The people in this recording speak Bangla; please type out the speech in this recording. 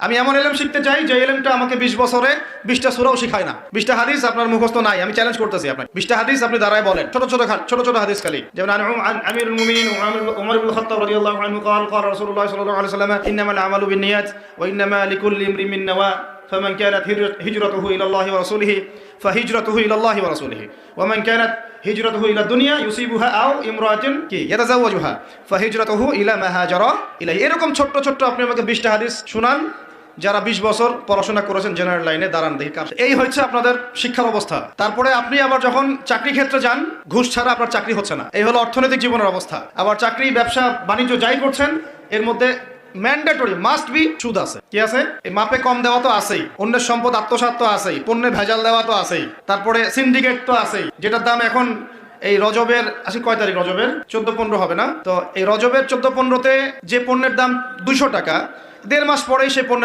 আমি এমন এলেম শিখতে চাই যে এলেমটা আমাকে বিশ বছরে বিশটা সুরাও শিখায় না বিশটা হাদিস আপনার মুখস্থ নাই আমি চ্যালেঞ্জ করতেছি আপনার বিশটা হাদিস আপনি দাঁড়ায় বলেন ছোট ছোট খা- ছোট ছোট হাদিস খালি যেমন আন আন আমিরুল মুমিনিন উমর ইবনে খাত্তাব রাদিয়াল্লাহু আনহু قال قال رسول الله صلى الله عليه وسلم انما الاعمال بالنيات وانما لكل امرئ من نوى فمن كانت هجر- هجرته الى الله ورسوله فهجرته الى الله ورسوله ومن كانت هجرته الى الدنيا يصيبها او امراه কি يتزوجها فهجرته الى ما هاجر اليه এরকম ছোট্ট ছোট্ট আপনি আমাকে 20টা হাদিস শুনান যারা 20 বছর পড়াশোনা করেছেন জেনারেল লাইনে দাঁড়ান দেখি কার এই হচ্ছে আপনাদের শিক্ষার অবস্থা তারপরে আপনি আবার যখন চাকরি ক্ষেত্রে যান, ঘুষ ছাড়া আপনার চাকরি হচ্ছে না। এই হলো অর্থনৈতিক জীবনের অবস্থা। আবার চাকরি, ব্যবসা, বাণিজ্য যাই করছেন, এর মধ্যে ম্যান্ডেটরি মাস্ট বি সুদ আছে। কি আছে? এই মাপে কম দেওয়া তো আছেই। অন্যের সম্পদ আত্মসাৎ তো আছেই। পণ্যে ভেজাল দেওয়া তো আছেই। তারপরে সিন্ডিকেট তো আছেই। যেটার দাম এখন এই রজবের আসি কয় তারিখ রজবের? চোদ্দ পনেরো হবে না? তো এই রজবের চোদ্দ পনেরোতে যে পণ্যের দাম দুশো টাকা, দেড় মাস পরেই সেই পণ্যের